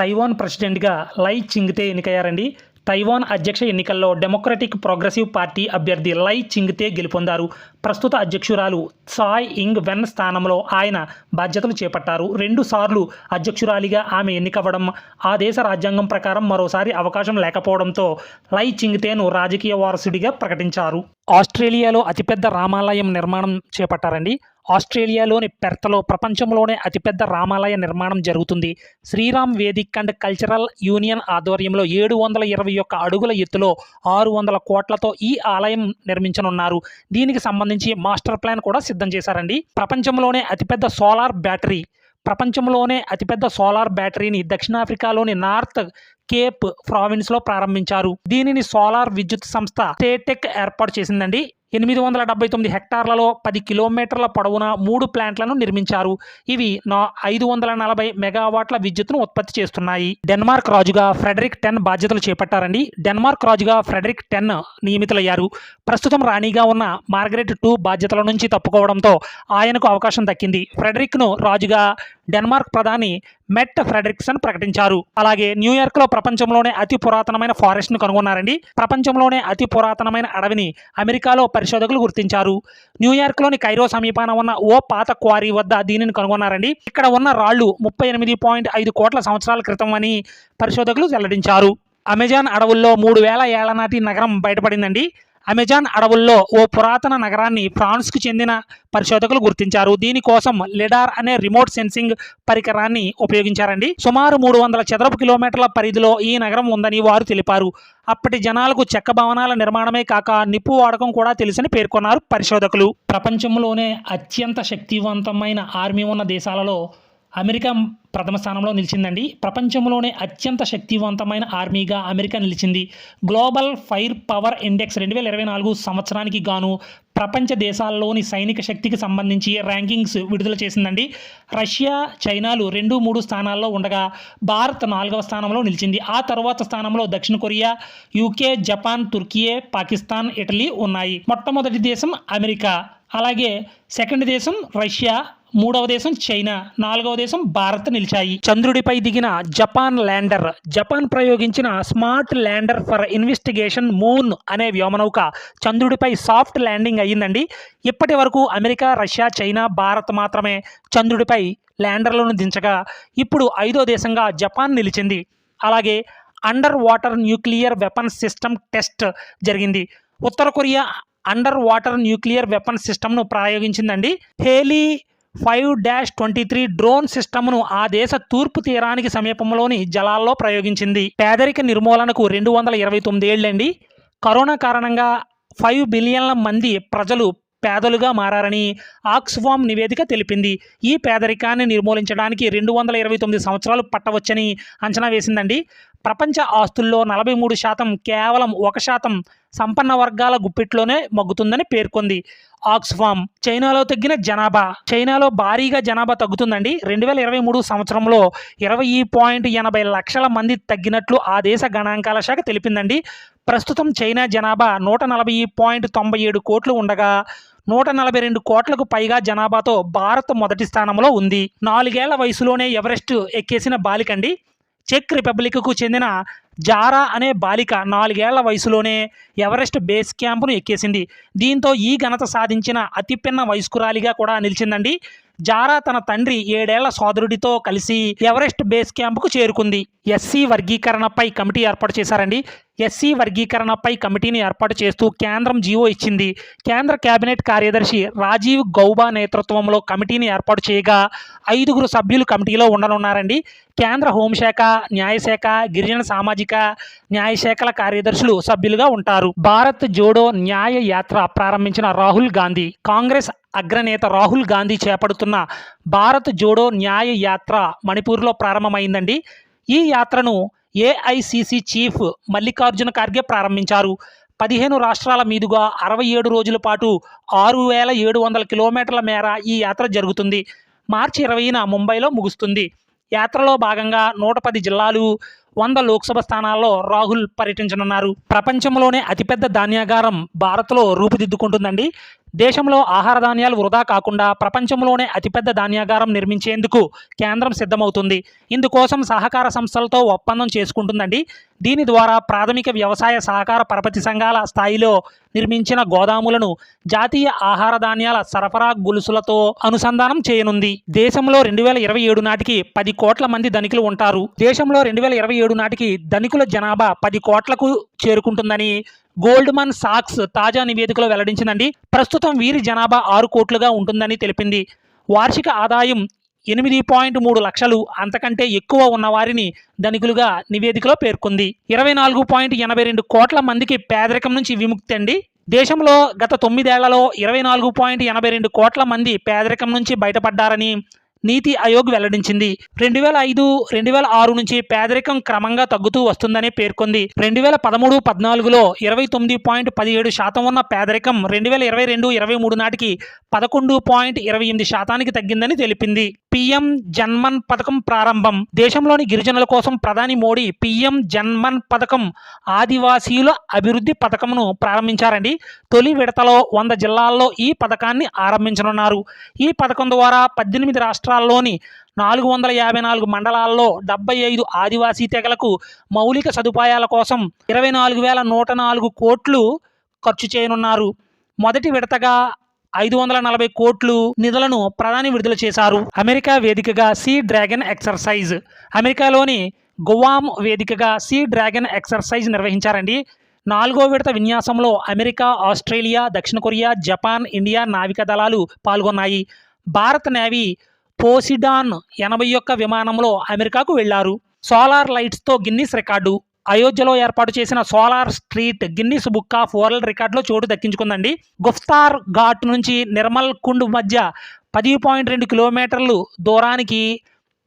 Taiwan ప్రెసిడెంట్గా లై చింగ్తే ఎన్నికయ్యారండి. Taiwan అధ్యక్ష ఎన్నికల్లో డెమోక్రటిక్ ప్రోగ్రెసివ్ పార్టీ అభ్యర్థి లై చింగ్తే గెలుపొందారు. ప్రస్తుత అధ్యక్షురాలు సాయ్ ఇంగ్ వెన్ స్థానంలో ఆయన బాధ్యతలు చేపట్టారు. రెండుసార్లు అధ్యక్షురాలిగా ఆమె ఎన్నికవ్వడం ఆ దేశ రాజ్యాంగం ప్రకారం మరోసారి అవకాశం లేకపోవడంతో లై చింగ్తేను రాజకీయ వారసుడిగా ప్రకటించారు. ఆస్ట్రేలియాలో అతిపెద్ద రామాలయం నిర్మాణం చేపట్టారండి. ఆస్ట్రేలియాలోని పెర్త్లో ప్రపంచంలోనే అతిపెద్ద రామాలయ నిర్మాణం జరుగుతుంది. Shriram Vedic and cultural union ఆధ్వర్యంలో ఏడు వందల ఇరవై ఒక్క అడుగుల ఎత్తులో ఆరు వందల కోట్లతో ఈ ఆలయం నిర్మించనున్నారు. దీనికి సంబంధించి మాస్టర్ ప్లాన్ కూడా సిద్ధం చేశారండి. ప్రపంచంలోనే అతిపెద్ద సోలార్ బ్యాటరీ ప్రపంచంలోనే అతిపెద్ద సోలార్ బ్యాటరీని దక్షిణాఫ్రికాలోని నార్త్ కేప్ ప్రావిన్స్లో ప్రారంభించారు. దీనిని సోలార్ విద్యుత్ సంస్థ టేటెక్ ఏర్పాటు చేసిందండి. ఎనిమిది వందల డెబ్బై తొమ్మిది హెక్టార్లలో పది కిలోమీటర్ల పొడవున మూడు ప్లాంట్లను నిర్మించారు. ఇవి నా ఐదు వందల నలభై మెగావాట్ల విద్యుత్తును ఉత్పత్తి చేస్తున్నాయి. డెన్మార్క్ రాజుగా ఫ్రెడరిక్ టెన్ బాధ్యతలు చేపట్టారండి. డెన్మార్క్ రాజుగా ఫ్రెడరిక్ టెన్ నియమితులయ్యారు. ప్రస్తుతం రాణిగా ఉన్న మార్గరెట్ టూ బాధ్యతల నుంచి తప్పుకోవడంతో ఆయనకు అవకాశం దక్కింది. ఫ్రెడరిక్ను రాజుగా డెన్మార్క్ ప్రధాని మెట్ ఫ్రెడరిక్సన్ ప్రకటించారు. అలాగే న్యూయార్క్లో ప్రపంచంలోనే అతి పురాతనమైన ఫారెస్ట్ను కనుగొన్నారండి. ప్రపంచంలోనే అతి పురాతనమైన అడవిని అమెరికాలో పరిశోధకులు గుర్తించారు. న్యూయార్క్లోని కైరో సమీపాన ఉన్న ఓ పాత క్వారీ వద్ద దీనిని కనుగొన్నారండి. ఇక్కడ ఉన్న రాళ్ళు ముప్పై ఎనిమిది పాయింట్ ఐదు కోట్ల సంవత్సరాల క్రితం అని పరిశోధకులు వెల్లడించారు. అమెజాన్ అడవుల్లో మూడు వేల ఏళ్ళ నాటి నగరం బయటపడిందండి. అమెజాన్ అడవుల్లో ఓ పురాతన నగరాన్ని ఫ్రాన్స్కు చెందిన పరిశోధకులు గుర్తించారు. దీనికోసం లెడార్ అనే రిమోట్ సెన్సింగ్ పరికరాన్ని ఉపయోగించారండి. సుమారు మూడు వందల చదరపు కిలోమీటర్ల పరిధిలో ఈ నగరం ఉందని వారు తెలిపారు. అప్పటి జనాలకు చెక్క భవనాల నిర్మాణమే కాక నిప్పు వాడకం కూడా తెలుసని పేర్కొన్నారు పరిశోధకులు. ప్రపంచంలోనే అత్యంత శక్తివంతమైన ఆర్మీ ఉన్న దేశాలలో అమెరికా ప్రథమ స్థానంలో నిలిచిందండి. ప్రపంచంలోనే అత్యంత శక్తివంతమైన ఆర్మీగా అమెరికా నిలిచింది. గ్లోబల్ ఫైర్ పవర్ ఇండెక్స్ రెండు వేల ఇరవై నాలుగు సంవత్సరానికి గాను ప్రపంచ దేశాల్లోని సైనిక శక్తికి సంబంధించి ర్యాంకింగ్స్ విడుదల చేసిందండి. రష్యా చైనాలు రెండు మూడు స్థానాల్లో ఉండగా భారత్ నాలుగవ స్థానంలో నిలిచింది. ఆ తర్వాత స్థానంలో దక్షిణ Korea UK Japan Turkiye Pakistan Italy ఉన్నాయి. మొట్టమొదటి దేశం అమెరికా. అలాగే సెకండ్ దేశం రష్యా మూడవ దేశం చైనా నాలుగవ దేశం భారత్ నిలిచాయి. చంద్రుడిపై దిగిన జపాన్ ల్యాండర్ జపాన్ ప్రయోగించిన smart lander for investigation moon అనే వ్యోమనౌక చంద్రుడిపై సాఫ్ట్ ల్యాండింగ్ అయ్యిందండి. ఇప్పటి వరకు అమెరికా రష్యా చైనా భారత్ మాత్రమే చంద్రుడిపై ల్యాండర్లను దించగా ఇప్పుడు ఐదో దేశంగా జపాన్ నిలిచింది. అలాగే under water nuclear weapon system test జరిగింది. ఉత్తర Korea under water nuclear weapon సిస్టమ్ను ప్రయోగించిందండి. Haeil five dash twenty three drone సిస్టమ్ను ఆ దేశ తూర్పు తీరానికి సమీపంలోని జలాల్లో ప్రయోగించింది. పేదరిక నిర్మూలనకు రెండు వందల ఇరవై తొమ్మిది ఏళ్ళండి కరోనా కారణంగా ఫైవ్ బిలియన్ల మంది ప్రజలు పేదలుగా మారారని ఆక్స్ఫామ్ నివేదిక తెలిపింది. ఈ పేదరికాన్ని నిర్మూలించడానికి రెండు వందల ఇరవై తొమ్మిది సంవత్సరాలు పట్టవచ్చని అంచనా వేసిందండి. ప్రపంచ ఆస్తుల్లో నలభై మూడు శాతం కేవలం ఒక శాతం సంపన్న వర్గాల గుప్పిట్లోనే మగ్గుతుందని పేర్కొంది. ఆక్స్ఫామ్ చైనాలో తగ్గిన జనాభా. చైనాలో భారీగా జనాభా తగ్గుతుందండి. రెండు వేల ఇరవై మూడు సంవత్సరంలో ఇరవై పాయింట్ ఎనభై లక్షల మంది తగ్గినట్లు ఆ దేశ గణాంకాల శాఖ తెలిపిందండి. ప్రస్తుతం చైనా జనాభా నూట నలభై పాయింట్ తొంభై ఏడు కోట్లు ఉండగా నూట నలభై రెండు కోట్లకు పైగా జనాభాతో భారత్ మొదటి స్థానంలో ఉంది. నాలుగేళ్ళ వయసులోనే ఎవరెస్ట్ ఎక్కేసిన బాలికండి చెక్ రిపబ్లిక్కు చెందిన జారా అనే బాలిక నాలుగేళ్ళ వయసులోనే ఎవరెస్ట్ బేస్ క్యాంపును ఎక్కేసింది. దీంతో ఈ ఘనత సాధించిన అతిపిన్న వయస్కురాలిగా కూడా నిలిచిందండి. జారా తన తండ్రి ఏడేళ్ళ సోదరుడితో కలిసి ఎవరెస్ట్ బేస్ క్యాంపుకు చేరుకుంది. ఎస్సీ వర్గీకరణపై కమిటీ ఏర్పాటు చేశారండి. ఎస్సీ వర్గీకరణపై కమిటీని ఏర్పాటు చేస్తూ కేంద్రం జీవో ఇచ్చింది. కేంద్ర కేబినెట్ కార్యదర్శి రాజీవ్ గౌబా నేతృత్వంలో కమిటీని ఏర్పాటు చేయగా ఐదుగురు సభ్యులు కమిటీలో ఉండనున్నారండి. కేంద్ర హోంశాఖ న్యాయశాఖ గిరిజన సామాజిక న్యాయశాఖల కార్యదర్శులు సభ్యులుగా ఉంటారు. భారత్ జోడో న్యాయ యాత్ర ప్రారంభించిన రాహుల్ గాంధీ కాంగ్రెస్ అగ్రనేత రాహుల్ గాంధీ చేపడుతున్న భారత్ జోడో న్యాయ యాత్ర మణిపూర్లో ప్రారంభమైందండి. ఈ యాత్రను ఏఐసిసి చీఫ్ మల్లికార్జున ఖార్గే ప్రారంభించారు. పదిహేను రాష్ట్రాల మీదుగా అరవై ఏడు రోజుల పాటు ఆరు వేల ఏడు వందల కిలోమీటర్ల మేర ఈ యాత్ర జరుగుతుంది. మార్చి ఇరవైన ముంబైలో ముగుస్తుంది. యాత్రలో భాగంగా నూట పది జిల్లాలు వంద లోక్సభ స్థానాల్లో రాహుల్ పర్యటించనున్నారు. ప్రపంచంలోనే అతిపెద్ద ధాన్యాగారం భారత్లో రూపుదిద్దుకుంటుందండి. దేశంలో ఆహార ధాన్యాలు వృధా కాకుండా ప్రపంచంలోనే అతిపెద్ద ధాన్యాగారం నిర్మించేందుకు కేంద్రం సిద్ధమవుతుంది. ఇందుకోసం సహకార సంస్థలతో ఒప్పందం చేసుకుంటుందండి. దీని ద్వారా ప్రాథమిక వ్యవసాయ సహకార పరపతి సంఘాల స్థాయిలో నిర్మించిన గోదాములను జాతీయ ఆహార ధాన్యాల సరఫరా గొలుసులతో అనుసంధానం చేయనుంది. దేశంలో రెండు వేల ఇరవై ఏడు నాటికి పది కోట్ల మంది ధనికులు ఉంటారు. దేశంలో రెండు వేల ఇరవై ఏడు నాటికి ధనికుల జనాభా పది కోట్లకు చేరుకుంటుందని గోల్డ్మన్ సాక్స్ తాజా నివేదికలో వెల్లడించిందండి. ప్రస్తుతం వీరి జనాభా ఆరు కోట్లుగా ఉంటుందని తెలిపింది. వార్షిక ఆదాయం ఎనిమిది పాయింట్ మూడు లక్షలు అంతకంటే ఎక్కువ ఉన్నవారిని ధనికులుగా నివేదికలో పేర్కొంది. ఇరవై నాలుగు పాయింట్ ఎనభై రెండు కోట్ల మందికి పేదరికం నుంచి విముక్తి అండి. దేశంలో గత తొమ్మిదేళ్ళలో ఇరవై నాలుగు పాయింట్ ఎనభై రెండు కోట్ల మంది పేదరికం నుంచి బయటపడ్డారని నీతి ఆయోగ్ వెల్లడించింది. రెండు వేల ఐదు రెండు వేల ఆరు నుంచి పేదరికం క్రమంగా తగ్గుతూ వస్తుందని పేర్కొంది. రెండు వేల పదమూడు పద్నాలుగులో ఇరవై తొమ్మిది పాయింట్ పదిహేడు శాతం ఉన్న పేదరికం రెండు వేల ఇరవై రెండు ఇరవై మూడు నాటికి పదకొండు పాయింట్ ఇరవై ఎనిమిది శాతానికి తగ్గిందని తెలిపింది. పిఎం జన్మన్ పథకం ప్రారంభం. దేశంలోని గిరిజనుల కోసం ప్రధాని మోడీ పిఎం జన్మన్ పథకం ఆదివాసీల అభివృద్ధి పథకంను ప్రారంభించారండి. తొలి విడతలో వంద జిల్లాల్లో ఈ పథకాన్ని ఆరంభించనున్నారు. ఈ పథకం ద్వారా పద్దెనిమిది రాష్ట్రాల్లోని నాలుగు వందల యాభై నాలుగు మండలాల్లో డెబ్బై ఐదు ఆదివాసీ తెగలకు మౌలిక సదుపాయాల కోసం ఇరవై నాలుగు వేల నూట నాలుగు కోట్లు ఖర్చు చేయనున్నారు. మొదటి విడతగా ఐదు వందల నలభై కోట్లు నిధులను ప్రధాని విడుదల చేశారు. అమెరికా వేదికగా సీ డ్రాగన్ ఎక్సర్సైజ్. అమెరికాలోని గువామ్ వేదికగా సీ డ్రాగన్ ఎక్సర్సైజ్ నిర్వహించారండి. నాలుగో విడత విన్యాసంలో అమెరికా ఆస్ట్రేలియా దక్షిణ కొరియా జపాన్ ఇండియా నావికా దళాలు పాల్గొన్నాయి. భారత నేవీ పోసిడాన్ ఎనభై ఒక్క విమానంలో అమెరికాకు వెళ్ళారు. సోలార్ లైట్స్తో గిన్నిస్ రికార్డు. అయోధ్యలో ఏర్పాటు చేసిన solar street Guinness book of world రికార్డులో చోటు దక్కించుకుందండి. గుఫ్తార్ ఘాట్ నుంచి నిర్మల్ కుండ్ మధ్య పది పాయింట్ రెండు కిలోమీటర్లు దూరానికి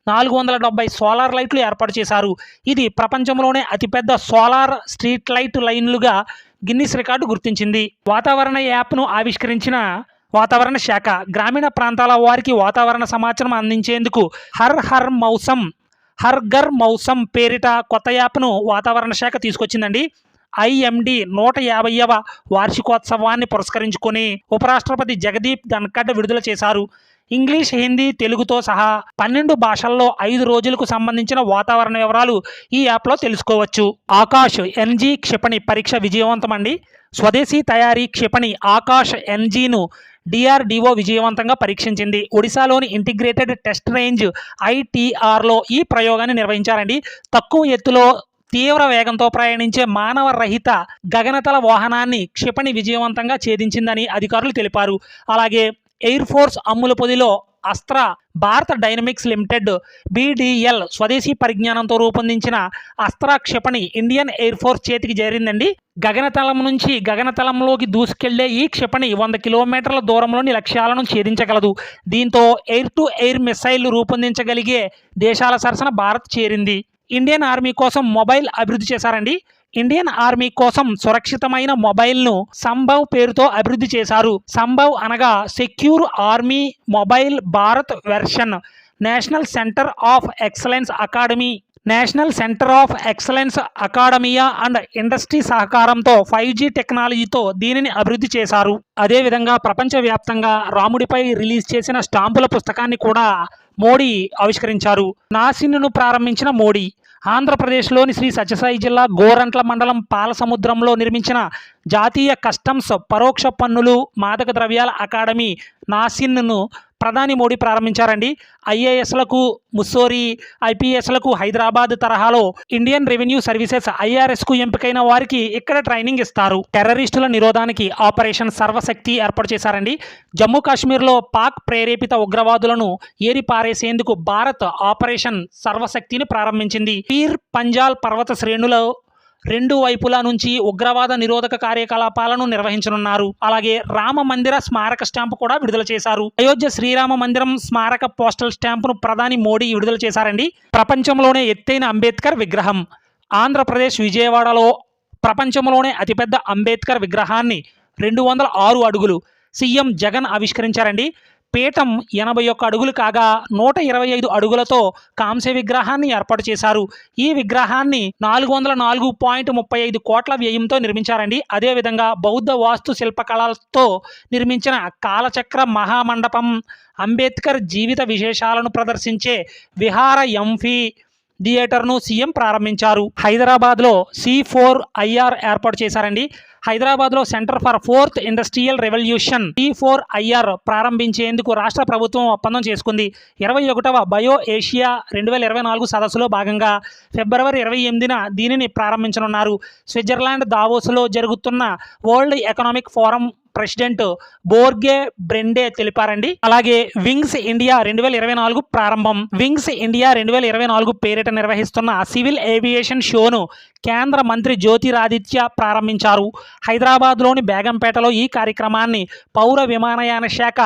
నాలుగు వందల డెబ్బై సోలార్ లైట్లు ఏర్పాటు చేశారు. ఇది ప్రపంచంలోనే అతిపెద్ద సోలార్ స్ట్రీట్ లైట్ లైన్లుగా గిన్నిస్ రికార్డు గుర్తించింది. వాతావరణ యాప్ను ఆవిష్కరించిన వాతావరణ శాఖ గ్రామీణ ప్రాంతాల వారికి వాతావరణ సమాచారం అందించేందుకు హర్ హర్ మౌసం హర్గర్ మౌసం పేరిట కొత్త యాప్ను వాతావరణ శాఖ తీసుకొచ్చిందండి. ఐఎండి నూట యాభైవ వార్షికోత్సవాన్ని పురస్కరించుకొని ఉపరాష్ట్రపతి జగదీప్ ధన్కడ్ విడుదల చేశారు. ఇంగ్లీష్ హిందీ తెలుగుతో సహా పన్నెండు భాషల్లో ఐదు రోజులకు సంబంధించిన వాతావరణ వివరాలు ఈ యాప్లో తెలుసుకోవచ్చు. ఆకాష్ ఎన్జీ క్షిపణి పరీక్ష విజయవంతమండి. స్వదేశీ తయారీ క్షిపణి ఆకాష్ ఎన్జీను డిఆర్డిఓ విజయవంతంగా పరీక్షించింది. ఒడిశాలోని ఇంటిగ్రేటెడ్ టెస్ట్ రేంజ్ ఐటీఆర్లో ఈ ప్రయోగాన్ని నిర్వహించారండి. తక్కువ ఎత్తులో తీవ్ర వేగంతో ప్రయాణించే మానవ రహిత గగనతల వాహనాన్ని క్షిపణి విజయవంతంగా ఛేదించిందని అధికారులు తెలిపారు. అలాగే ఎయిర్ ఫోర్స్ అమ్ముల పొదిలో అస్త్ర భారత డైనమిక్స్ లిమిటెడ్ బీడీఎల్ స్వదేశీ పరిజ్ఞానంతో రూపొందించిన అస్త్ర క్షిపణి ఇండియన్ ఎయిర్ ఫోర్స్ చేతికి చేరిందండి. గగనతలం నుంచి గగనతలంలోకి దూసుకెళ్ళే ఈ క్షిపణి వంద కిలోమీటర్ల దూరంలోని లక్ష్యాలను ఛేదించగలదు. దీంతో ఎయిర్ టు ఎయిర్ మిసైల్ రూపొందించగలిగే దేశాల సరసన భారత్ చేరింది. ఇండియన్ ఆర్మీ కోసం మొబైల్ అభివృద్ధి చేశారండి. ఇండియన్ ఆర్మీ కోసం సురక్షితమైన మొబైల్ను సంభవ్ పేరుతో అభివృద్ధి చేశారు. సంభవ్ అనగా secure army mobile Bharat version national centre of excellence academy national centre of excellence academia and industry సహకారంతో ఫైవ్ జీ టెక్నాలజీతో దీనిని అభివృద్ధి చేశారు. అదేవిధంగా ప్రపంచవ్యాప్తంగా రాముడిపై రిలీజ్ చేసిన స్టాంపుల పుస్తకాన్ని కూడా మోడీ ఆవిష్కరించారు. నాసిన్ను ప్రారంభించిన మోడీ ఆంధ్రప్రదేశ్లోని శ్రీ సత్యసాయి జిల్లా గోరంట్ల మండలం పాలసముద్రంలో నిర్మించిన జాతీయ కస్టమ్స్ పరోక్ష పన్నులు మాదక ద్రవ్యాల అకాడమీ నాసిన్ను ప్రధాని మోడీ ప్రారంభించారండి. ఐఏఎస్లకు ముస్సోరి ఐపీఎస్లకు హైదరాబాద్ తరహాలో ఇండియన్ రెవెన్యూ సర్వీసెస్ ఐఆర్ఎస్కు ఎంపికైన వారికి ఇక్కడ ట్రైనింగ్ ఇస్తారు. టెర్రరిస్టుల నిరోధానికి ఆపరేషన్ సర్వశక్తి ఏర్పాటు చేశారండి. జమ్మూ కాశ్మీర్లో పాక్ ప్రేరేపిత ఉగ్రవాదులను ఏరిపారేసేందుకు భారత్ ఆపరేషన్ సర్వశక్తిని ప్రారంభించింది. పీర్ పంజాల్ పర్వత శ్రేణులో రెండు వైపులా నుంచి ఉగ్రవాద నిరోధక కార్యకలాపాలను నిర్వహించనున్నారు. అలాగే రామ మందిర స్మారక స్టాంపు కూడా విడుదల చేశారు. అయోధ్య శ్రీరామ మందిరం స్మారక పోస్టల్ స్టాంపును ప్రధాని మోడీ విడుదల చేశారండి. ప్రపంచంలోనే ఎత్తైన అంబేద్కర్ విగ్రహం. ఆంధ్రప్రదేశ్ విజయవాడలో ప్రపంచంలోనే అతిపెద్ద అంబేద్కర్ విగ్రహాన్ని రెండు వందల ఆరు అడుగులు సీఎం జగన్ ఆవిష్కరించారండి. పీఠం ఎనభై ఒక్క అడుగులు కాగా నూట ఇరవై ఐదు అడుగులతో కాంస్య విగ్రహాన్ని ఏర్పాటు చేశారు. ఈ విగ్రహాన్ని నాలుగు వందల నాలుగు పాయింట్ ముప్పై ఐదు కోట్ల వ్యయంతో నిర్మించారండి. అదేవిధంగా బౌద్ధ వాస్తు శిల్పకళలతో నిర్మించిన కాలచక్ర మహామండపం అంబేద్కర్ జీవిత విశేషాలను ప్రదర్శించే విహార ఎంఫీ థియేటర్ను సీఎం ప్రారంభించారు. హైదరాబాద్లో సి ఫోర్ ఐఆర్ ఏర్పాటు చేశారండి. హైదరాబాద్లో centre for fourth industrial revolution T four IR ప్రారంభించేందుకు రాష్ట్ర ప్రభుత్వం ఒప్పందం చేసుకుంది. ఇరవై ఒకటవ బయో ఏషియా రెండు వేల ఇరవై నాలుగు సదస్సులో భాగంగా ఫిబ్రవరి ఇరవై ఎనిమిదిన దీనిని ప్రారంభించనున్నారు. స్విట్జర్లాండ్ దావోస్లో జరుగుతున్న world economic forum president Borge Brende తెలిపారండి. అలాగే వింగ్స్ ఇండియా రెండు వేల ఇరవై నాలుగు ప్రారంభం. వింగ్స్ ఇండియా రెండు వేల ఇరవై నాలుగు పేరిట నిర్వహిస్తున్న సివిల్ ఏవియేషన్ షోను కేంద్ర మంత్రి జ్యోతిరాదిత్య ప్రారంభించారు. హైదరాబాద్లోని బేగంపేటలో ఈ కార్యక్రమాన్ని పౌర విమానయాన శాఖ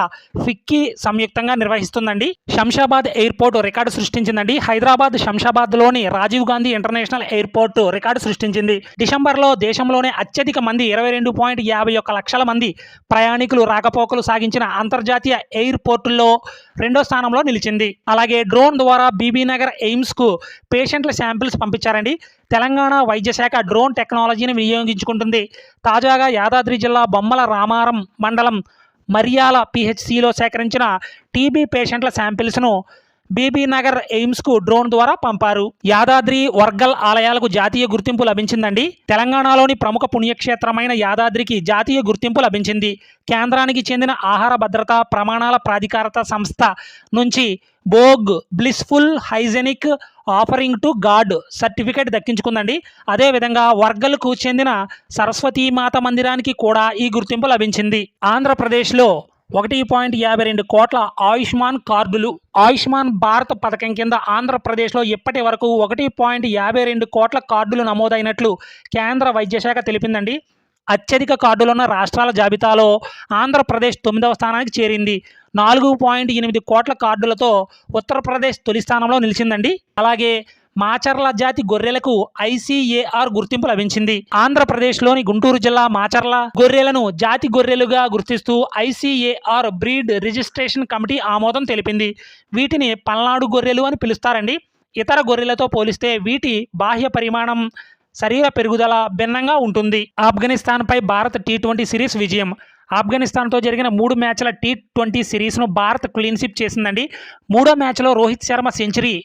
ఫిక్కీ సంయుక్తంగా నిర్వహిస్తుందండి. శంషాబాద్ ఎయిర్పోర్ట్ రికార్డు సృష్టించిందండి. Hyderabad శంషాబాద్లోని Rajiv Gandhi international airport record సృష్టించింది. డిసెంబర్లో దేశంలోనే అత్యధిక మంది ఇరవై రెండు పాయింట్ యాభై ఒక్క లక్షల మంది ప్రయాణికులు రాకపోకలు సాగించిన అంతర్జాతీయ ఎయిర్పోర్టుల్లో రెండో స్థానంలో నిలిచింది. అలాగే డ్రోన్ ద్వారా బీబీనగర్ ఎయిమ్స్కు పేషెంట్ల శాంపిల్స్ పంపించారండి. తెలంగాణ వైద్య శాఖ డ్రోన్ టెక్నాలజీని వినియోగించుకుంటుంది. తాజాగా యాదాద్రి జిల్లా బొమ్మల రామారం మండలం మరియాల పిహెచ్సిలో సేకరించిన టీబీ పేషెంట్ల శాంపిల్స్ను బీబీ నగర్ ఎయిమ్స్కు డ్రోన్ ద్వారా పంపారు. యాదాద్రి వర్గల్ ఆలయాలకు జాతీయ గుర్తింపు లభించిందండి. తెలంగాణలోని ప్రముఖ పుణ్యక్షేత్రమైన యాదాద్రికి జాతీయ గుర్తింపు లభించింది. కేంద్రానికి చెందిన ఆహార భద్రత ప్రమాణాల ప్రాధికారత సంస్థ నుంచి BHOG blissful hygienic offering to god certificate దక్కించుకుందండి. అదేవిధంగా వర్గలకు చెందిన సరస్వతీమాత మందిరానికి కూడా ఈ గుర్తింపు లభించింది. ఆంధ్రప్రదేశ్లో ఒకటి పాయింట్ యాభై రెండు కోట్ల ఆయుష్మాన్ కార్డులు ఆయుష్మాన్ భారత్ పథకం కింద ఆంధ్రప్రదేశ్లో ఇప్పటి వరకు ఒకటి పాయింట్ యాభై రెండు కోట్ల కార్డులు నమోదైనట్లు కేంద్ర వైద్యశాఖ తెలిపిందండి. అత్యధిక కార్డులున్న రాష్ట్రాల జాబితాలో ఆంధ్రప్రదేశ్ తొమ్మిదవ స్థానానికి చేరింది. నాలుగు పాయింట్ ఎనిమిది కోట్ల కార్డులతో ఉత్తరప్రదేశ్ తొలి స్థానంలో నిలిచిందండి. అలాగే మాచర్ల జాతి గొర్రెలకు ఐసీఏఆర్ గుర్తింపు లభించింది. ఆంధ్రప్రదేశ్లోని గుంటూరు జిల్లా మాచర్ల గొర్రెలను జాతి గొర్రెలుగా గుర్తిస్తూ ఐసీఏఆర్ బ్రీడ్ రిజిస్ట్రేషన్ కమిటీ ఆమోదం తెలిపింది. వీటిని పల్నాడు గొర్రెలు అని పిలుస్తారండి. ఇతర గొర్రెలతో పోలిస్తే వీటి బాహ్య పరిమాణం శరీర పెరుగుదల భిన్నంగా ఉంటుంది. ఆఫ్ఘనిస్తాన్పై భారత్ టీ ట్వంటీ సిరీస్ విజయం. ఆఫ్ఘనిస్తాన్తో జరిగిన మూడు మ్యాచ్ల టీ ట్వంటీ సిరీస్ను భారత్ క్లీన్షిప్ చేసిందండి. మూడో మ్యాచ్లో రోహిత్ శర్మ సెంచరీ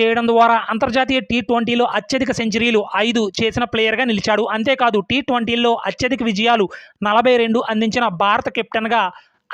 చేయడం ద్వారా అంతర్జాతీయ టీ ట్వంటీలో అత్యధిక సెంచరీలు ఐదు చేసిన ప్లేయర్గా నిలిచాడు. అంతేకాదు టీ ట్వంటీలో అత్యధిక విజయాలు నలభై రెండు అందించిన భారత కెప్టెన్గా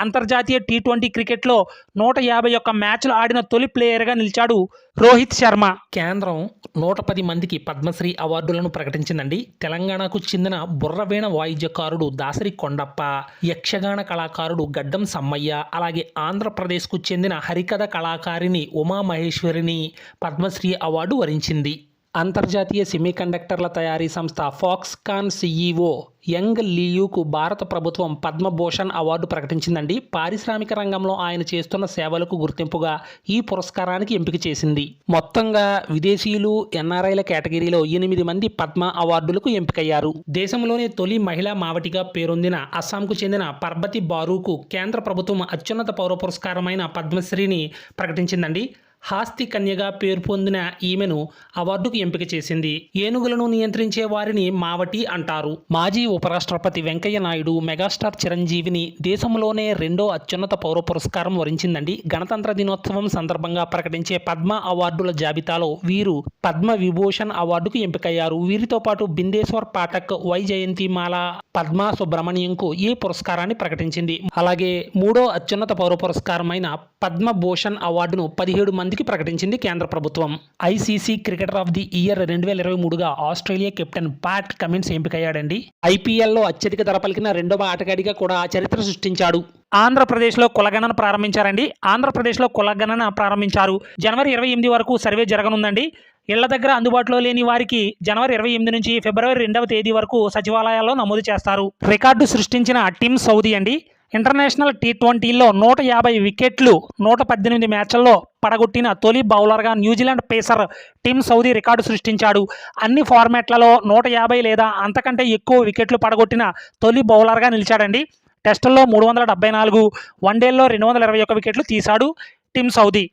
అంతర్జాతీయ టీ ట్వంటీ క్రికెట్లో నూట యాభై ఒక్క మ్యాచ్లు ఆడిన తొలి ప్లేయర్గా నిలిచాడు రోహిత్ శర్మ. కేంద్రం నూట పది మందికి పద్మశ్రీ అవార్డులను ప్రకటించిందండి. తెలంగాణకు చెందిన బుర్రవీణ వాయిద్యకారుడు దాసరి కొండప్ప యక్షగాన కళాకారుడు గడ్డం సమ్మయ్య అలాగే ఆంధ్రప్రదేశ్కు చెందిన హరికథ కళాకారిణి ఉమామహేశ్వరిని పద్మశ్రీ అవార్డు వరించింది. అంతర్జాతీయ సెమీకండక్టర్ల తయారీ సంస్థ ఫాక్స్కాన్ సీఈఓ యంగ్ లియూకు భారత ప్రభుత్వం పద్మభూషణ్ అవార్డు ప్రకటించిందండి. పారిశ్రామిక రంగంలో ఆయన చేస్తున్న సేవలకు గుర్తింపుగా ఈ పురస్కారానికి ఎంపిక చేసింది. మొత్తంగా విదేశీయులు ఎన్ఆర్ఐల కేటగిరీలో ఎనిమిది మంది పద్మ అవార్డులకు ఎంపికయ్యారు. దేశంలోనే తొలి మహిళా మావటిగా పేరొందిన అస్సాంకు చెందిన పర్బతి బారూకు కేంద్ర ప్రభుత్వం అత్యున్నత పౌర పురస్కారమైన పద్మశ్రీని ప్రకటించిందండి. హాస్తి కన్యగా పేరు పొందిన ఈమెను అవార్డుకు ఎంపిక చేసింది. ఏనుగులను నియంత్రించే వారిని మావటి అంటారు. మాజీ ఉపరాష్ట్రపతి వెంకయ్య నాయుడు మెగాస్టార్ చిరంజీవిని దేశంలోనే రెండో అత్యున్నత పౌర పురస్కారం వరించిందండి. గణతంత్ర దినోత్సవం సందర్భంగా ప్రకటించే పద్మ అవార్డుల జాబితాలో వీరు పద్మ విభూషణ్ అవార్డుకు ఎంపికయ్యారు. వీరితో పాటు బిందేశ్వర్ పాఠక్ వై జయంతిమాల పద్మ సుబ్రహ్మణ్యంకు ఈ పురస్కారాన్ని ప్రకటించింది. అలాగే మూడో అత్యున్నత పౌర పురస్కారమైన పద్మభూషణ్ అవార్డును పదిహేడు మంది మందికి ప్రకటించింది కేంద్ర ప్రభుత్వం. ICC cricketer of the year రెండు వేల ఇరవై మూడుగా ఆస్ట్రేలియా కెప్టెన్ పాట్ కమిన్స్ ఎంపికయ్యాడండి. ఐపీఎల్లో అత్యధిక ధర పలికిన రెండవ ఆటగాడిగా కూడా చరిత్ర సృష్టించాడు. ఆంధ్రప్రదేశ్లో కులగణన ప్రారంభించారండి. ఆంధ్రప్రదేశ్లో కులగణన ప్రారంభించారు. జనవరి ఇరవై ఎనిమిది వరకు సర్వే జరగనుందండి. ఇళ్ళ దగ్గర అందుబాటులో లేని వారికి జనవరి ఇరవై ఎనిమిది నుంచి ఫిబ్రవరి రెండవ తేదీ వరకు సచివాలయాల్లో నమోదు చేస్తారు. రికార్డు సృష్టించిన టీమ్ సౌదీ అండి. ఇంటర్నేషనల్ టీ ట్వంటీలో నూట యాభై వికెట్లు నూట పద్దెనిమిది మ్యాచ్ల్లో పడగొట్టిన తొలి బౌలర్గా New Zealand pacer Tim Southee record సృష్టించాడు. అన్ని ఫార్మాట్లలో నూట యాభై లేదా అంతకంటే ఎక్కువ వికెట్లు పడగొట్టిన తొలి బౌలర్గా నిలిచాడండి. టెస్టుల్లో మూడు వందల డెబ్బై నాలుగు వన్డేల్లో రెండు వందల ఇరవై ఒక్క వికెట్లు తీశాడు టిమ్ సౌదీ.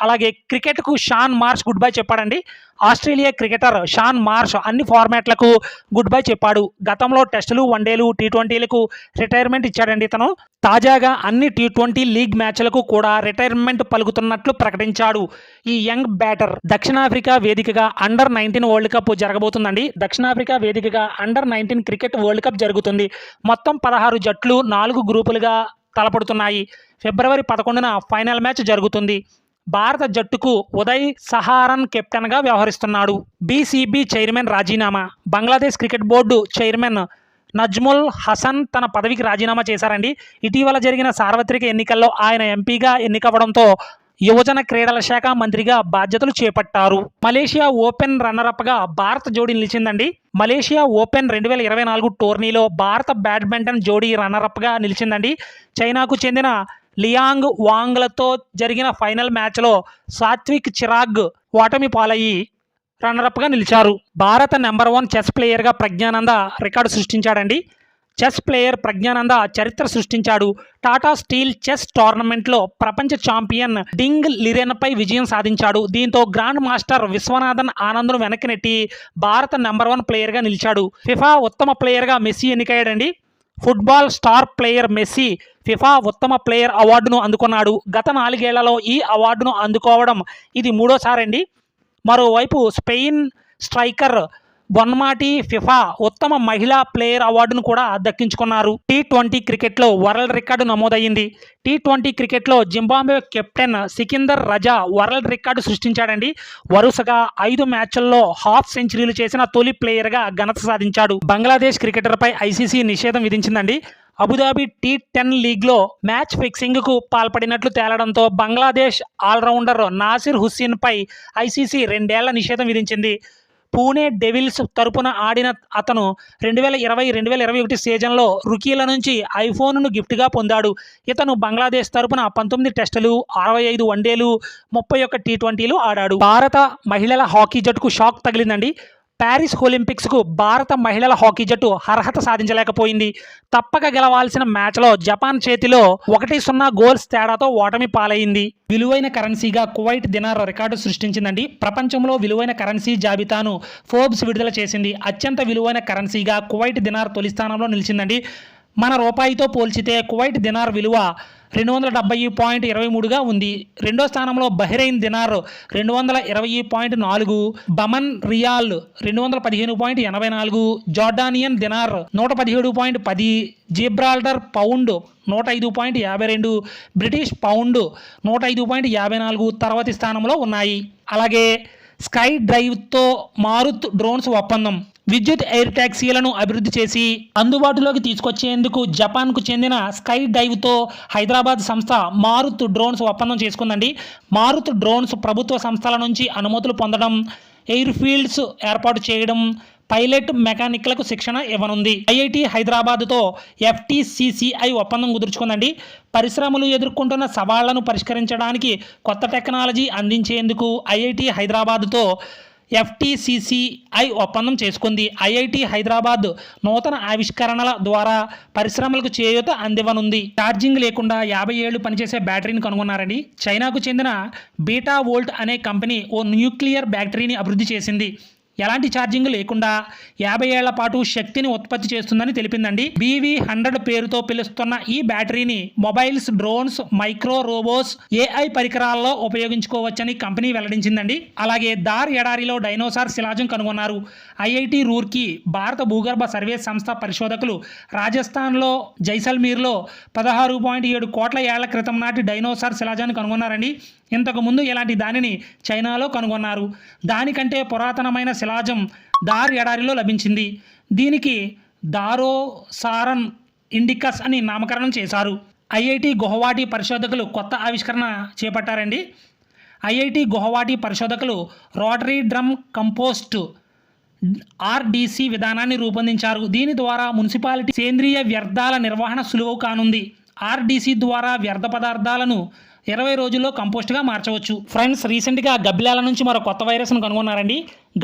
అలాగే క్రికెట్కు షాన్ మార్ష్ గుడ్ బై చెప్పాడండి. ఆస్ట్రేలియా క్రికెటర్ షాన్ మార్ష్ అన్ని ఫార్మాట్లకు గుడ్ బై చెప్పాడు. గతంలో టెస్టులు వన్డేలు టీ ట్వంటీలకు రిటైర్మెంట్ ఇచ్చాడండి ఇతను. తాజాగా అన్ని టీ ట్వంటీ లీగ్ మ్యాచ్లకు కూడా రిటైర్మెంట్ పలుకుతున్నట్లు ప్రకటించాడు. ఈ యంగ్ బ్యాటర్ దక్షిణాఫ్రికా వేదికగా అండర్ నైన్టీన్ వరల్డ్ కప్ జరగబోతుందండి. దక్షిణాఫ్రికా వేదికగా under nineteen cricket world cup జరుగుతుంది. మొత్తం పదహారు జట్లు నాలుగు గ్రూపులుగా తలపడుతున్నాయి. ఫిబ్రవరి పదకొండున ఫైనల్ మ్యాచ్ జరుగుతుంది. భారత జట్టుకు ఉదయ్ సహారన్ కెప్టెన్గా వ్యవహరిస్తున్నాడు. బీసీబీ చైర్మన్ రాజీనామా. Bangladesh cricket board chairman Nazmul Hasan తన పదవికి రాజీనామా చేశారండి. ఇటీవల జరిగిన సార్వత్రిక ఎన్నికల్లో ఆయన ఎంపీగా ఎన్నికవ్వడంతో యువజన క్రీడల శాఖ మంత్రిగా బాధ్యతలు చేపట్టారు. మలేషియా ఓపెన్ రన్నరప్గా భారత జోడీ నిలిచిందండి. మలేషియా ఓపెన్ రెండు వేల ఇరవై నాలుగు టోర్నీలో భారత బ్యాడ్మింటన్ జోడీ రన్నరప్గా నిలిచిందండి. చైనాకు చెందిన లియాంగ్ వాంగ్లతో జరిగిన ఫైనల్ మ్యాచ్లో సాత్విక్ చిరాగ్ ఓటమి పాలయ్యి రన్నరప్గా నిలిచారు. భారత నెంబర్ వన్ చెస్ ప్లేయర్గా ప్రజ్ఞానంద రికార్డు సృష్టించాడండి. చెస్ ప్లేయర్ ప్రజ్ఞానంద చరిత్ర సృష్టించాడు. టాటా స్టీల్ చెస్ టోర్నమెంట్లో ప్రపంచ ఛాంపియన్ డింగ్ లిరెన్పై విజయం సాధించాడు. దీంతో గ్రాండ్ మాస్టర్ విశ్వనాథన్ ఆనంద్ను వెనక్కి నెట్టి భారత నెంబర్ వన్ ప్లేయర్గా నిలిచాడు. ఫిఫా ఉత్తమ ప్లేయర్గా Messi ఎన్నికయ్యాడండి. Football star player Messi FIFA ఉత్తమ ప్లేయర్ అవార్డును అందుకున్నాడు. గత నాలుగేళ్ళలో ఈ అవార్డును అందుకోవడం ఇది మూడోసారండి. మరోవైపు స్పెయిన్ స్ట్రైకర్ బొన్మాటి ఫిఫా ఉత్తమ మహిళా ప్లేయర్ అవార్డును కూడా దక్కించుకున్నారు. టీ ట్వంటీ క్రికెట్లో వరల్డ్ రికార్డు నమోదయ్యింది. టీ ట్వంటీ క్రికెట్లో Zimbabwe captain Sikandar Raza world record సృష్టించాడండి. వరుసగా ఐదు మ్యాచ్ల్లో హాఫ్ సెంచరీలు చేసిన తొలి ప్లేయర్గా ఘనత సాధించాడు. బంగ్లాదేశ్ క్రికెటర్పై ఐసీసీ నిషేధం విధించిందండి. అబుదాబి టీ టెన్ లీగ్లో మ్యాచ్ ఫిక్సింగ్కు పాల్పడినట్లు తేలడంతో బంగ్లాదేశ్ ఆల్రౌండర్ నాసిర్ హుస్సేన్పై ఐసీసీ రెండేళ్ళ నిషేధం విధించింది. పూణే డెవిల్స్ తరపున ఆడిన అతను రెండు వేల ఇరవై రెండు వేల ఇరవై ఒకటి సీజన్లో రుకీల నుంచి ఐఫోన్ను గిఫ్ట్గా పొందాడు. ఇతను బంగ్లాదేశ్ తరపున పంతొమ్మిది టెస్టులు అరవై ఐదు వన్డేలు ముప్పై ఒక్క టీ ట్వంటీలు ఆడాడు. భారత మహిళల హాకీ జట్టుకు షాక్ తగిలిందండి. ప్యారిస్ ఒలింపిక్స్కు భారత మహిళల హాకీ జట్టు అర్హత సాధించలేకపోయింది. తప్పక గెలవాల్సిన మ్యాచ్లో జపాన్ చేతిలో ఒకటి సున్నా గోల్స్ తేడాతో ఓటమి పాలైంది. విలువైన కరెన్సీగా కువైట్ దినార్ రికార్డు సృష్టించిందండి. ప్రపంచంలో విలువైన కరెన్సీ జాబితాను ఫోర్బ్స్ విడుదల చేసింది. అత్యంత విలువైన కరెన్సీగా కువైట్ దినార్ తొలి స్థానంలో నిలిచిందండి. మన రూపాయితో పోల్చితే కువైట్ దినార్ విలువ రెండు వందల డెబ్బై పాయింట్ ఇరవై మూడుగా ఉంది. రెండో స్థానంలో బహ్రెయిన్ దినార్ రెండు వందల ఇరవై పాయింట్ నాలుగు బమన్ రియాల్ రెండు వందల పదిహేను పాయింట్ ఎనభై నాలుగు జార్డానియన్ దినార్ నూట పదిహేడు పాయింట్ పది జిబ్రాల్టర్ పౌండ్ నూట ఐదు పాయింట్ యాభై రెండు బ్రిటిష్ పౌండ్ నూట ఐదు పాయింట్ యాభై నాలుగు తర్వాతి స్థానంలో ఉన్నాయి. అలాగే స్కై డ్రైవ్తో మారుత్ డ్రోన్స్ ఒప్పందం. విద్యుత్ ఎయిర్ ట్యాక్సీలను అభివృద్ధి చేసి అందుబాటులోకి తీసుకొచ్చేందుకు జపాన్కు చెందిన స్కై డైవ్తో హైదరాబాద్ సంస్థ మారుత్ డ్రోన్స్ ఒప్పందం చేసుకుందండి. మారుత్ డ్రోన్స్ ప్రభుత్వ సంస్థల నుంచి అనుమతులు పొందడం ఎయిర్ ఫీల్డ్స్ ఏర్పాటు చేయడం పైలట్ మెకానిక్లకు శిక్షణ ఇవ్వనుంది. ఐఐటి హైదరాబాద్తో ఎఫ్టీసీసీఐ ఒప్పందం కుదుర్చుకుందండి. పరిశ్రమలు ఎదుర్కొంటున్న సవాళ్ళను పరిష్కరించడానికి కొత్త టెక్నాలజీ అందించేందుకు ఐఐటి హైదరాబాద్తో ఎఫ్టీసీసీఐ ఒప్పందం చేసుకుంది. ఐఐటి హైదరాబాద్ నూతన ఆవిష్కరణల ద్వారా పరిశ్రమలకు చేయూత అందివ్వనుంది. ఛార్జింగ్ లేకుండా యాభై ఏళ్ళు పనిచేసే బ్యాటరీని కనుగొన్నారని చైనాకు చెందిన బీటా వోల్ట్ అనే కంపెనీ ఓ న్యూక్లియర్ బ్యాటరీని అభివృద్ధి చేసింది. ఎలాంటి ఛార్జింగ్ లేకుండా యాభై ఏళ్ళ పాటు శక్తిని ఉత్పత్తి చేస్తుందని తెలిపిందండి. బీవీ హండ్రెడ్ పేరుతో పిలుస్తున్న ఈ బ్యాటరీని mobiles drones micro robots AI పరికరాల్లో ఉపయోగించుకోవచ్చని కంపెనీ వెల్లడించిందండి. అలాగే దార్ ఎడారిలో డైనోసార్ శిలాజం కనుగొన్నారు. ఐఐటి రూర్కి భారత భూగర్భ సర్వే సంస్థ పరిశోధకులు రాజస్థాన్లో జైసల్మీర్లో పదహారు పాయింట్ ఏడు కోట్ల ఏళ్ళ క్రితం నాటి డైనోసార్ శిలాజాన్ని కనుగొన్నారండి. ఇంతకుముందు ఇలాంటి దానిని చైనాలో కనుగొన్నారు. దానికంటే పురాతనమైన శిలాజం దార్ ఎడారిలో లభించింది. దీనికి దారో సారన్ ఇండికస్ అని నామకరణం చేశారు. ఐఐటి గుహవాటి పరిశోధకులు కొత్త ఆవిష్కరణ చేపట్టారండి. ఐఐటి గుహవాటి పరిశోధకులు రోటరీ డ్రమ్ కంపోస్ట్ ఆర్డీసీ విధానాన్ని రూపొందించారు. దీని ద్వారా మున్సిపాలిటీ సేంద్రియ వ్యర్థాల నిర్వహణ సులువు కానుంది. ఆర్డీసీ ద్వారా వ్యర్థ పదార్థాలను ఇరవై రోజుల్లో కంపోస్ట్గా మార్చవచ్చు. ఫ్రెండ్స్ రీసెంట్గా గబ్బిలాల నుంచి మరో కొత్త వైరస్ను కనుగొన్నారండి.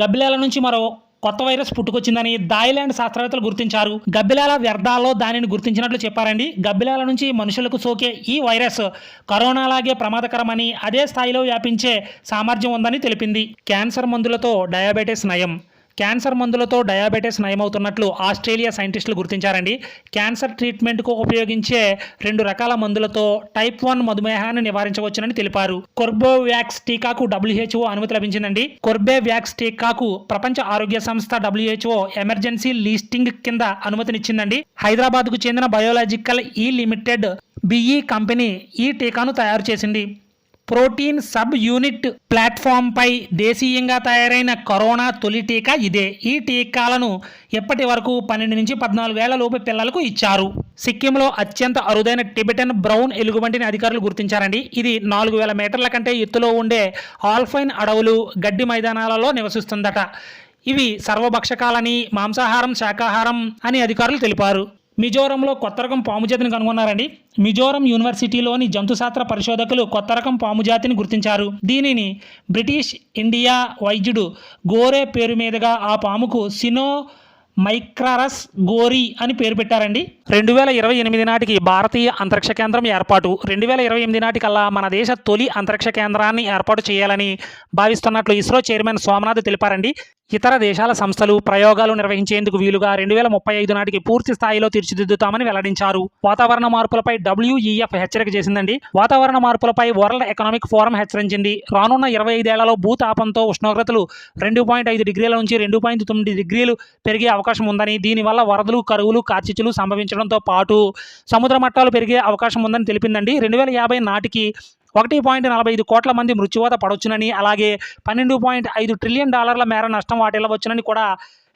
గబ్బిలాల నుంచి మరో కొత్త వైరస్ పుట్టుకొచ్చిందని థాయిలాండ్ శాస్త్రవేత్తలు గుర్తించారు. గబ్బిలాల వ్యర్థాల్లో దానిని గుర్తించినట్లు చెప్పారండి. గబ్బిలాల నుంచి మనుషులకు సోకే ఈ వైరస్ కరోనాలాగే ప్రమాదకరమని అదే స్థాయిలో వ్యాపించే సామర్థ్యం ఉందని తెలిపింది. క్యాన్సర్ మందులతో డయాబెటీస్ నయం. క్యాన్సర్ మందులతో డయాబెటీస్ నయమవుతున్నట్లు ఆస్ట్రేలియా సైంటిస్టులు గుర్తించారండి. క్యాన్సర్ ట్రీట్మెంట్కు ఉపయోగించే రెండు రకాల మందులతో టైప్ వన్ మధుమేహాన్ని నివారించవచ్చునని తెలిపారు. కొర్బోవ్యాక్స్ టీకాకు డబ్ల్యూహెచ్ఓ అనుమతి లభించిందండి. కొర్బేవ్యాక్స్ టీకాకు ప్రపంచ ఆరోగ్య సంస్థ డబ్ల్యూహెచ్ఓ ఎమర్జెన్సీ లీస్టింగ్ కింద అనుమతినిచ్చిందండి. హైదరాబాద్కు చెందిన బయోలాజికల్ ఈ లిమిటెడ్ బిఈ కంపెనీ ఈ టీకాను తయారు చేసింది. ప్రోటీన్ సబ్ యూనిట్ ప్లాట్ఫామ్ పై దేశీయంగా తయారైన కరోనా తొలి టీకా ఇదే. ఈ టీకాలను ఇప్పటి వరకు పన్నెండు నుంచి పద్నాలుగు వేల లోపు పిల్లలకు ఇచ్చారు? సిక్కింలో అత్యంత అరుదైన టిబెటన్ బ్రౌన్ ఎలుగుబంటిని అధికారులు గుర్తించారండి. ఇది నాలుగు వేల మీటర్ల కంటే ఎత్తులో ఉండే ఆల్ఫైన్ అడవులు గడ్డి మైదానాలలో నివసిస్తుందట. ఇవి సర్వభక్షకాలని మాంసాహారం శాకాహారం అని అధికారులు తెలిపారు. మిజోరంలో కొత్త రకం పాము జాతిని కనుగొన్నారండి. మిజోరం యూనివర్సిటీలోని జంతుశాస్త్ర పరిశోధకులు కొత్త రకం పాము జాతిని గుర్తించారు. దీనిని బ్రిటిష్ ఇండియా వైద్యుడు గోరే పేరు మీదుగా ఆ పాముకు సినో మైక్రారస్ గోరి అని పేరు పెట్టారండి. రెండు వేల ఇరవై ఎనిమిది నాటికి భారతీయ అంతరిక్ష కేంద్రం ఏర్పాటు. రెండు వేల ఇరవై ఎనిమిది నాటికల్లా మన దేశ తొలి అంతరిక్ష కేంద్రాన్ని ఏర్పాటు చేయాలని భావిస్తున్నట్లు ఇస్రో చైర్మన్ సోమనాథ్ తెలిపారండి. ఇతర దేశాల సంస్థలు ప్రయోగాలు నిర్వహించేందుకు వీలుగా రెండు వేల ముప్పై ఐదు నాటికి పూర్తి స్థాయిలో తీర్చిదిద్దుతామని వెల్లడించారు. వాతావరణ మార్పులపై డబ్ల్యూఈఎఫ్ హెచ్చరిక చేసిందండి. వాతావరణ మార్పులపై వరల్డ్ ఎకనామిక్ ఫోరం హెచ్చరించింది. రానున్న ఇరవై ఐదేళ్ళలో భూతాపంతో ఉష్ణోగ్రతలు రెండు పాయింట్ ఐదు డిగ్రీల నుంచి రెండు పాయింట్ తొమ్మిది డిగ్రీలు పెరిగే అవకాశం ఉందని దీనివల్ల వరదలు కరువులు కార్చిచ్చులు సంభవించడంతో పాటు సముద్ర మట్టాలు పెరిగే అవకాశం ఉందని తెలిపిందండి. రెండు వేల యాభై నాటికి ఒకటి పాయింట్ నలభై ఐదు కోట్ల మంది మృత్యువాత పడవచ్చునని అలాగే పన్నెండు పాయింట్ ఐదు ట్రిలియన్ డాలర్ల మేర నష్టం వాటిల్లవచ్చునని కూడా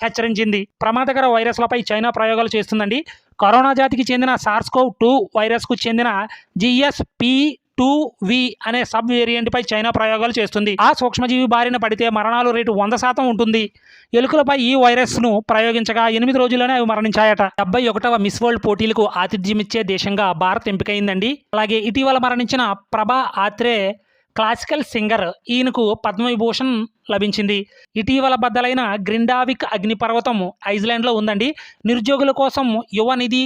హెచ్చరించింది. ప్రమాదకర వైరస్లపై చైనా ప్రయోగాలు చేస్తుందండి. కరోనా జాతికి చెందిన సార్స్కోవ్ టూ వైరస్కు చెందిన జిఎస్పి టూ వి అనే సబ్ వేరియంట్పై చైనా ప్రయోగాలు చేస్తుంది. ఆ సూక్ష్మజీవి బారిన పడితే మరణాలు రేటు వంద శాతం ఉంటుంది. ఎలుకలపై ఈ వైరస్ను ప్రయోగించగా ఎనిమిది రోజుల్లోనే అవి మరణించాయట. డెబ్బై ఒకటవ మిస్ వరల్డ్ పోటీలకు ఆతిథ్యమిచ్చే దేశంగా భారత్ ఎంపికైందండి. అలాగే ఇటీవల మరణించిన ప్రభా ఆత్రే క్లాసికల్ సింగర్ ఈయనకు పద్మవిభూషణ్ లభించింది. ఇటీవల బద్దలైన గ్రిండావిక్ అగ్నిపర్వతం ఐజ్లాండ్లో ఉందండి. నిరుద్యోగుల కోసం యువ నిధి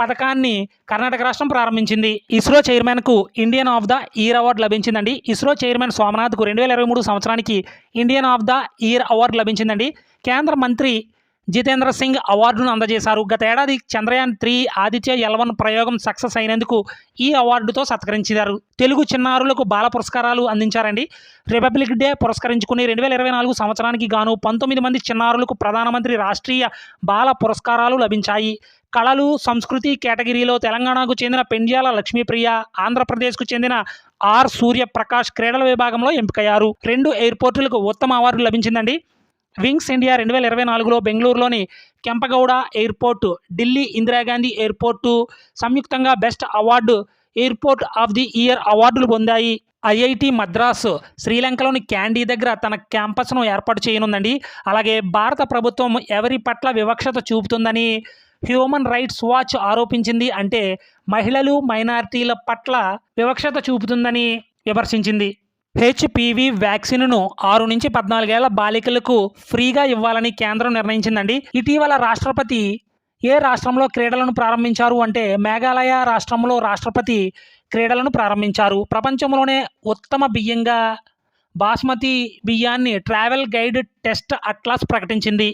పథకాన్ని కర్ణాటక రాష్ట్రం ప్రారంభించింది. ISRO చైర్మన్కు Indian of the year award లభించిందండి. ISRO chairman సోమనాథ్కు రెండు వేల ఇరవై మూడు సంవత్సరానికి Indian of the year award లభించిందండి. కేంద్ర మంత్రి జితేంద్ర సింగ్ అవార్డును అందజేశారు. గత ఏడాది Chandrayaan three Aditya L one ప్రయోగం సక్సెస్ అయినందుకు ఈ అవార్డుతో సత్కరించారు. తెలుగు చిన్నారులకు బాల పురస్కారాలు అందించారండి. రిపబ్లిక్ డే పురస్కరించుకుని రెండు వేల ఇరవై నాలుగు సంవత్సరానికి గాను పంతొమ్మిది మంది చిన్నారులకు ప్రధానమంత్రి రాష్ట్రీయ బాల పురస్కారాలు లభించాయి. కళలు సంస్కృతి కేటగిరీలో తెలంగాణకు చెందిన పెండ్యాల లక్ష్మీప్రియ ఆంధ్రప్రదేశ్కు చెందిన ఆర్ సూర్యప్రకాష్ క్రీడల విభాగంలో ఎంపికయ్యారు. రెండు ఎయిర్పోర్టులకు ఉత్తమ అవార్డు లభించిందండి. వింగ్స్ ఇండియా రెండు వేల ఇరవై నాలుగులో బెంగళూరులోని కెంపగౌడ ఎయిర్పోర్టు ఢిల్లీ ఇందిరాగాంధీ ఎయిర్పోర్టు సంయుక్తంగా best award airport of the year అవార్డులు పొందాయి. ఐఐటి మద్రాసు శ్రీలంకలోని క్యాండీ దగ్గర తన క్యాంపస్ను ఏర్పాటు చేయనుందండి. అలాగే భారత ప్రభుత్వం ఎవరి పట్ల వివక్షత చూపుతుందని హ్యూమన్ రైట్స్ వాచ్ ఆరోపించింది అంటే మహిళలు మైనారిటీల పట్ల వివక్షత చూపుతుందని విమర్శించింది. హెచ్పివి వ్యాక్సిన్ను ఆరు నుంచి పద్నాలుగేళ్ళ బాలికలకు ఫ్రీగా ఇవ్వాలని కేంద్రం నిర్ణయించిందండి. ఇటీవల రాష్ట్రపతి ఏ రాష్ట్రంలో క్రీడలను ప్రారంభించారు అంటే మేఘాలయ రాష్ట్రంలో రాష్ట్రపతి క్రీడలను ప్రారంభించారు. ప్రపంచంలోనే ఉత్తమ బియ్యంగా బాస్మతి బియ్యాన్ని ట్రావెల్ గైడ్ టెస్ట్ అట్లాస్ ప్రకటించింది.